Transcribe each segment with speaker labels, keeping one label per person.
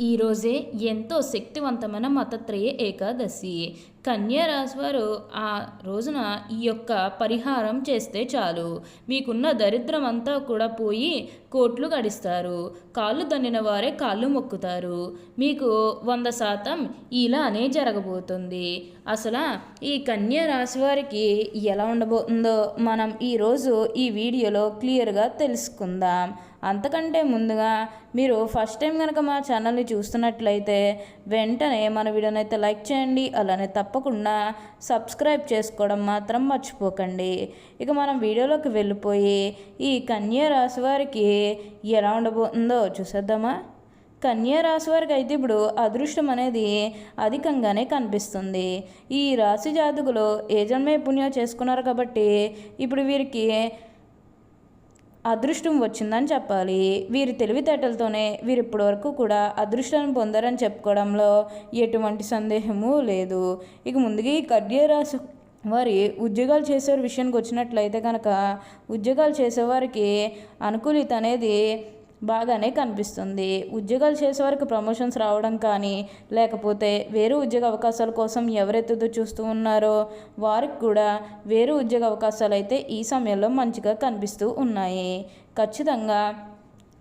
Speaker 1: ఈరోజే ఎంతో శక్తివంతమైన మతత్రయ ఏకాదశి. కన్యా వారు ఆ రోజున ఈ యొక్క పరిహారం చేస్తే చాలు. మీకున్న దరిద్రం అంతా కూడా పోయి కోట్లు గడిస్తారు. కాళ్ళు దన్నిన వారే కాళ్ళు మొక్కుతారు. మీకు వంద శాతం ఇలానే జరగబోతుంది. అసలు ఈ కన్యారాశి వారికి ఎలా ఉండబోతుందో మనం ఈరోజు ఈ వీడియోలో క్లియర్గా తెలుసుకుందాం. అంతకంటే ముందుగా మీరు ఫస్ట్ టైం కనుక మా ఛానల్ని చూస్తున్నట్లయితే వెంటనే మన వీడియోని అయితే లైక్ చేయండి అలానే తప్పకుండా సబ్స్క్రైబ్ చేసుకోవడం మాత్రం మర్చిపోకండి. ఇక మనం వీడియోలోకి వెళ్ళిపోయి ఈ కన్యా రాశి వారికి ఎలా ఉండబోతుందో చూసేద్దామా? కన్యా రాశి వారికి అయితే ఇప్పుడు అదృష్టం అనేది అధికంగానే కనిపిస్తుంది. ఈ రాశి జాతకులు ఏ జన్మే పుణ్యం చేసుకున్నారు కాబట్టి ఇప్పుడు వీరికి అదృష్టం వచ్చిందని చెప్పాలి. వీరి తెలివితేటలతోనే వీరు ఇప్పటివరకు కూడా అదృష్టాన్ని పొందారని చెప్పుకోవడంలో ఎటువంటి సందేహము లేదు. ఇక ముందుగా ఈ కన్యరాశి వారి ఉద్యోగాలు చేసే విషయానికి వచ్చినట్లయితే కనుక ఉద్యోగాలు చేసేవారికి అనుకూలిత అనేది బాగానే కనిపిస్తుంది. ఉద్యోగాలు చేసే వరకు ప్రమోషన్స్ రావడం కానీ లేకపోతే వేరే ఉద్యోగ అవకాశాల కోసం ఎవరెత్తుదో చూస్తూ ఉన్నారో వారికి కూడా వేరే ఉద్యోగ అవకాశాలు అయితే ఈ సమయంలో మంచిగా కనిపిస్తూ ఉన్నాయి. ఖచ్చితంగా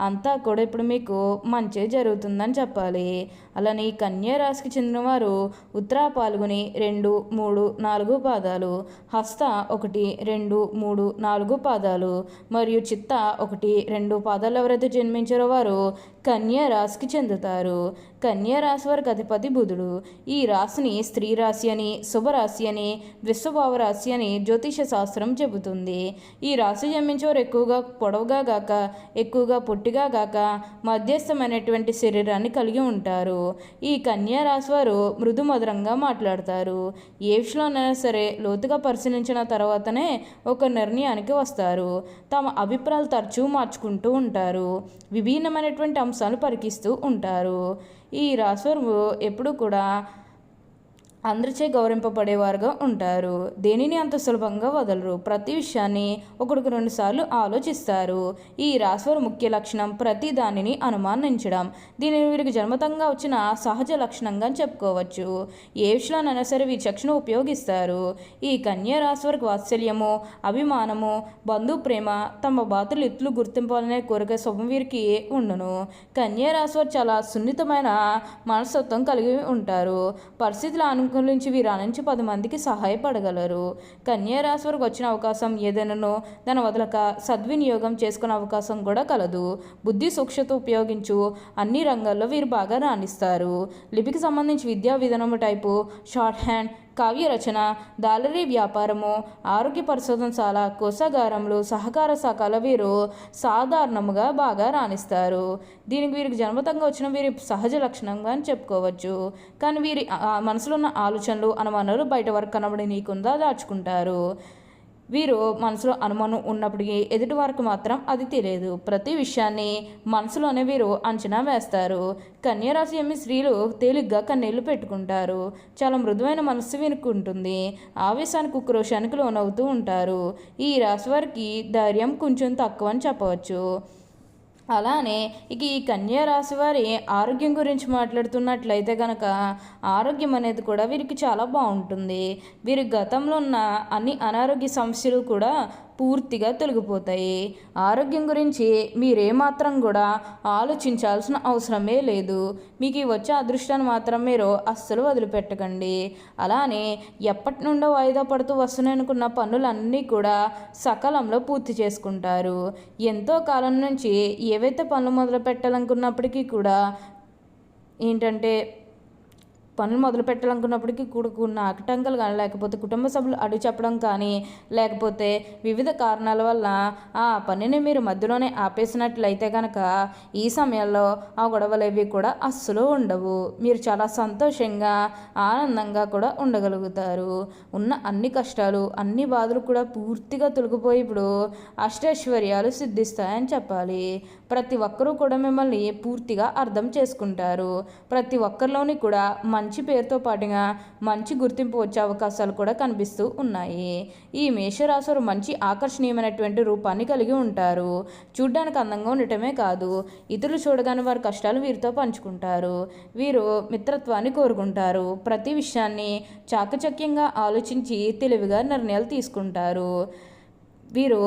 Speaker 1: అంతా కూడా ఇప్పుడు మీకు మంచి జరుగుతుందని చెప్పాలి. అలానే కన్య కన్యా రాశికి చెందినవారు ఉత్తరా పాల్గొని రెండు మూడు నాలుగు పాదాలు హస్త ఒకటి రెండు మూడు నాలుగు పాదాలు మరియు చిత్త ఒకటి రెండు పాదాలు ఎవరైతే జన్మించారో వారు కన్యా రాశికి చెందుతారు. కన్యా రాశి వారికి అధిపతి బుధుడు. ఈ రాశిని స్త్రీ రాశి అని శుభరాశి అని విశ్వభావ రాశి అని జ్యోతిష శాస్త్రం చెబుతుంది. ఈ రాశి జన్మించేవారు ఎక్కువగా పొడవుగా గాక ఎక్కువగా పొట్టిగా గాక మధ్యస్థమైనటువంటి శరీరాన్ని కలిగి ఉంటారు. ఈ కన్యా రాశి వారు మృదు మధురంగా మాట్లాడతారు. ఏ విషయంలోనైనా సరే లోతుగా పరిశీలించిన తర్వాతనే ఒక నిర్ణయానికి వస్తారు. తమ అభిప్రాయాలు తరచూ మార్చుకుంటూ ఉంటారు. విభిన్నమైనటువంటి అంశాలు పరికిస్తూ ఉంటారు. ఈ రాశివారు ఎప్పుడు కూడా అందరిచే గౌరవింపబడేవారుగా ఉంటారు. దేనిని అంత సులభంగా వదలరు. ప్రతి విషయాన్ని ఒకటికి రెండు సార్లు ఆలోచిస్తారు. ఈ రాశివారి ముఖ్య లక్షణం ప్రతి దానిని అనుమానించడం. దీనిని వీరికి జన్మతంగా వచ్చిన సహజ లక్షణంగా చెప్పుకోవచ్చు. ఏ విషయంలోనైనా సరే విచక్షణ ఉపయోగిస్తారు. ఈ కన్యా రాశివారికి వాత్సల్యము అభిమానము బంధు ప్రేమ తమ బాతులు ఇట్లు గుర్తింపాలనే కోరిక శుభం వీరికి ఉండును. కన్యా రాశివారు చాలా సున్నితమైన మనస్తత్వం కలిగి ఉంటారు. పరిస్థితుల అను నుంచి వీరు నుంచి పది మందికి సహాయపడగలరు. కన్యా వరకు వచ్చిన అవకాశం ఏదైనానో దాని వదలక సద్వినియోగం చేసుకునే అవకాశం కూడా కలదు. బుద్ధి సూక్ష్మత ఉపయోగించు అన్ని రంగాల్లో వీరు బాగా రాణిస్తారు. లిపికి సంబంధించి విద్యా విధానము టైపు షార్ట్ హ్యాండ్ కావ్య రచన దాలరీ వ్యాపారము ఆరోగ్య పరిశోధనశాల కోశాగారములు సహకార శాఖల వీరు సాధారణముగా బాగా రాణిస్తారు. దీనికి వీరికి జన్మతంగా వచ్చిన వీరి సహజ లక్షణంగా అని చెప్పుకోవచ్చు. కానీ వీరి మనసులో ఉన్న ఆలోచనలు అనుమానాలు బయట వరకు కనబడి నీకుందా దాచుకుంటారు. వీరు మనసులో అనుమానం ఉన్నప్పటికీ ఎదుటి వారికి మాత్రం అది తెలియదు. ప్రతి విషయాన్ని మనసులోనే వీరు అంచనా వేస్తారు. కన్యరాశి ఎమ్మి స్త్రీలు తేలిగ్గా కన్నీళ్ళు పెట్టుకుంటారు. చాలా మృదువైన మనస్సు వినుకుంటుంది. ఆవేశానికి ఉక్రోషానికి లోనవుతూ ఉంటారు. ఈ రాశి వారికి ధైర్యం కొంచెం తక్కువ అని చెప్పవచ్చు. అలానే ఇక ఈ కన్యా రాశి వారి ఆరోగ్యం గురించి మాట్లాడుతున్నట్లయితే కనుక ఆరోగ్యం అనేది కూడా వీరికి చాలా బాగుంటుంది. వీరి గతంలో ఉన్న అన్ని అనారోగ్య సమస్యలు కూడా పూర్తిగా తొలగిపోతాయి. ఆరోగ్యం గురించి మీరేమాత్రం కూడా ఆలోచించాల్సిన అవసరమే లేదు. మీకు వచ్చే అదృష్టాన్ని మాత్రం మీరు అస్సలు వదిలిపెట్టకండి. అలానే ఎప్పటి నుండో వాయిదా పడుతూ వస్తున్నాయనుకున్న పనులన్నీ కూడా సకాలంలో పూర్తి చేసుకుంటారు. ఎంతో కాలం నుంచి ఏవైతే పనులు మొదలు పెట్టాలనుకున్నప్పటికీ కూడా ఏంటంటే పనులు మొదలు పెట్టాలనుకున్నప్పటికీ కూడా కొన్ని ఆటంకాలు కానీ లేకపోతే కుటుంబ సభ్యులు అడుగు చెప్పడం కానీ లేకపోతే వివిధ కారణాల వల్ల ఆ పనిని మీరు మధ్యలోనే ఆపేసినట్లయితే కనుక ఈ సమయంలో ఆ గొడవలు కూడా అస్సలు ఉండవు. మీరు చాలా సంతోషంగా ఆనందంగా కూడా ఉండగలుగుతారు. ఉన్న అన్ని కష్టాలు అన్ని బాధలు కూడా పూర్తిగా తొలగిపోయి ఇప్పుడు అష్టైశ్వర్యాలు సిద్ధిస్తాయని చెప్పాలి. ప్రతి ఒక్కరూ కూడా మిమ్మల్ని పూర్తిగా అర్థం చేసుకుంటారు. ప్రతి ఒక్కరిలోని కూడా మంచి మంచి పేరుతో పాటుగా మంచి గుర్తింపు వచ్చే అవకాశాలు కూడా కనిపిస్తూ ఉన్నాయి. ఈ మేషరాశులు మంచి ఆకర్షణీయమైనటువంటి రూపాన్ని కలిగి ఉంటారు. చూడ్డానికి అందంగా ఉండటమే కాదు ఇతరులు చూడగానే వారి కష్టాలు వీరితో పంచుకుంటారు. వీరు మిత్రత్వాన్ని కోరుకుంటారు. ప్రతి విషయాన్ని చాకచక్యంగా ఆలోచించి తెలివిగా నిర్ణయాలు తీసుకుంటారు. వీరు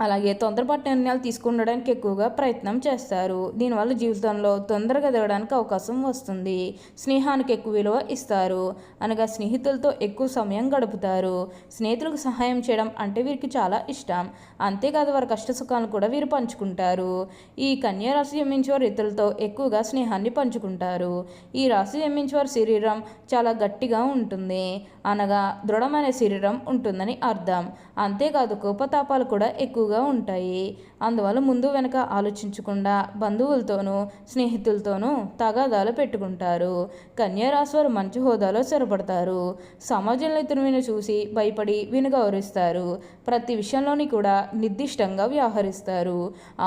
Speaker 1: అలాగే తొందరపాటు నిర్ణయాలు తీసుకుండడానికి ఎక్కువగా ప్రయత్నం చేస్తారు. దీనివల్ల జీవితంలో తొందరగా దిగడానికి అవకాశం వస్తుంది. స్నేహానికి ఎక్కువ విలువ ఇస్తారు. అనగా స్నేహితులతో ఎక్కువ సమయం గడుపుతారు. స్నేహితులకు సహాయం చేయడం అంటే వీరికి చాలా ఇష్టం. అంతేకాదు వారి కష్ట సుఖాలను కూడా వీరు పంచుకుంటారు. ఈ కన్యా రాశి జన్మించే వారు ఇతరులతో ఎక్కువగా స్నేహాన్ని పంచుకుంటారు. ఈ రాశి జన్మించే వారి శరీరం చాలా గట్టిగా ఉంటుంది. అనగా దృఢమైన శరీరం ఉంటుందని అర్థం. అంతేకాదు కోపతాపాలు కూడా ఎక్కువ ఎక్కువగా ఉంటాయి. అందువల్ల ముందు వెనక ఆలోచించకుండా బంధువులతోనూ స్నేహితులతోనూ తగాదాలు పెట్టుకుంటారు. కన్యారాశి వారు మంచి హోదాలో స్థిరపడతారు. సమాజంలో ఇతరులను చూసి భయపడి విని గౌరవిస్తారు. ప్రతి విషయంలోని కూడా నిర్దిష్టంగా వ్యవహరిస్తారు.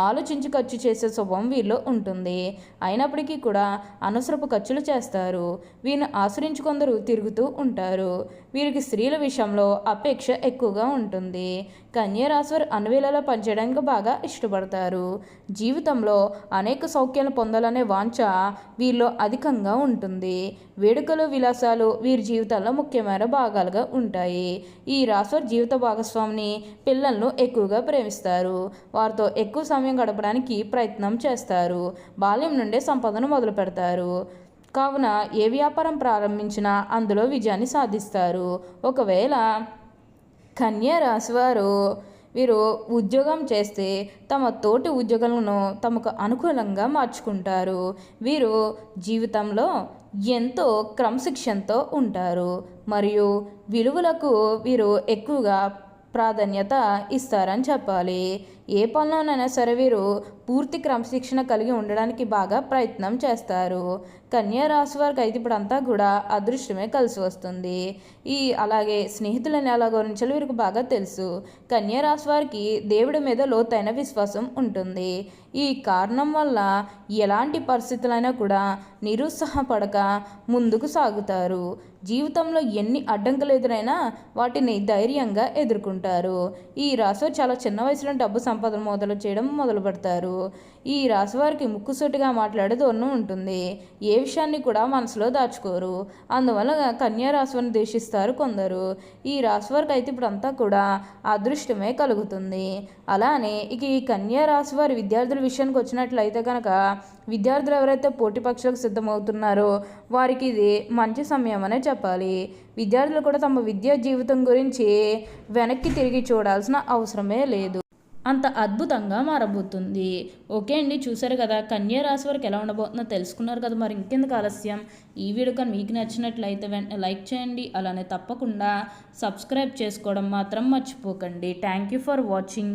Speaker 1: ఆలోచించి ఖర్చు చేసే స్వభావం వీరిలో ఉంటుంది. అయినప్పటికీ కూడా అనవసరపు ఖర్చులు చేస్తారు. వీరిని ఆశ్రయించి కొందరు తిరుగుతూ ఉంటారు. వీరికి స్త్రీల విషయంలో అపేక్ష ఎక్కువగా ఉంటుంది. కన్యరాశివారు అన్వేళలో పనిచేయడానికి బాగా ఇష్టపడతారు. జీవితంలో అనేక సౌఖ్యాలు పొందాలనే వాంఛ వీరిలో అధికంగా ఉంటుంది. వేడుకలు విలాసాలు వీరి జీవితాల్లో ముఖ్యమైన భాగాలుగా ఉంటాయి. ఈ రాశివారి జీవిత భాగస్వామిని పిల్లలను ఎక్కువగా ప్రేమిస్తారు. వారితో ఎక్కువ సమయం గడపడానికి ప్రయత్నం చేస్తారు. బాల్యం నుండే సంపదను మొదలు పెడతారు. కావున ఏ వ్యాపారం ప్రారంభించినా అందులో విజయాన్ని సాధిస్తారు. ఒకవేళ కన్యా రాశివారు వీరు ఉద్యోగం చేస్తే తమ తోటి ఉద్యోగులను తమకు అనుకూలంగా మార్చుకుంటారు. వీరు జీవితంలో ఎంతో క్రమశిక్షణతో ఉంటారు. మరియు విలువలకు వీరు ఎక్కువగా ప్రాధాన్యత ఇస్తారని చెప్పాలి. ఏ పనిలోనైనా సరే వీరు పూర్తి క్రమశిక్షణ కలిగి ఉండడానికి బాగా ప్రయత్నం చేస్తారు. కన్యా రాశి వారికి అయితే ఇప్పుడు అంతా కూడా అదృష్టమే కలిసి వస్తుంది. ఈ అలాగే స్నేహితులని ఎలా గురించి వీరికి బాగా తెలుసు. కన్యా రాశి వారికి దేవుడి మీద లోతైన విశ్వాసం ఉంటుంది. ఈ కారణం వల్ల ఎలాంటి పరిస్థితులైనా కూడా నిరుత్సాహపడక ముందుకు సాగుతారు. జీవితంలో ఎన్ని అడ్డంకులు ఎదురైనా వాటిని ధైర్యంగా ఎదుర్కొంటారు. ఈ రాశి చాలా చిన్న వయసులో డబ్బు సంపదలు మొదలు చేయడం మొదలు పెడతారు. ఈ రాశి వారికి ముక్కుసూటిగా మాట్లాడే ఉంటుంది. ఏ విషయాన్ని కూడా మనసులో దాచుకోరు. అందువల్ల కన్యా రాశివారిని ద్వేషిస్తారు కొందరు. ఈ రాశివారికి అయితే ఇప్పుడు అంతా కూడా అదృష్టమే కలుగుతుంది. అలానే ఇక ఈ కన్యా రాశి వారి విద్యార్థుల విషయానికి వచ్చినట్లయితే కనుక విద్యార్థులు ఎవరైతే పోటీ పక్షులకు సిద్ధమవుతున్నారో వారికి ఇది మంచి సమయం అనే చెప్పాలి. విద్యార్థులు కూడా తమ విద్యా జీవితం గురించి వెనక్కి తిరిగి చూడాల్సిన అవసరమే లేదు. అంత అద్భుతంగా మారబోతుంది. ఓకే అండి చూసారు కదా కన్యా రాశి వరకు ఎలా ఉండబోతుందో తెలుసుకున్నారు కదా మరి ఇంకెందుకు ఆలస్యం? ఈ వీడియో కానీ మీకు నచ్చినట్లయితే వెంటనే లైక్ చేయండి అలానే తప్పకుండా సబ్స్క్రైబ్ చేసుకోవడం మాత్రం మర్చిపోకండి. Thank you for watching.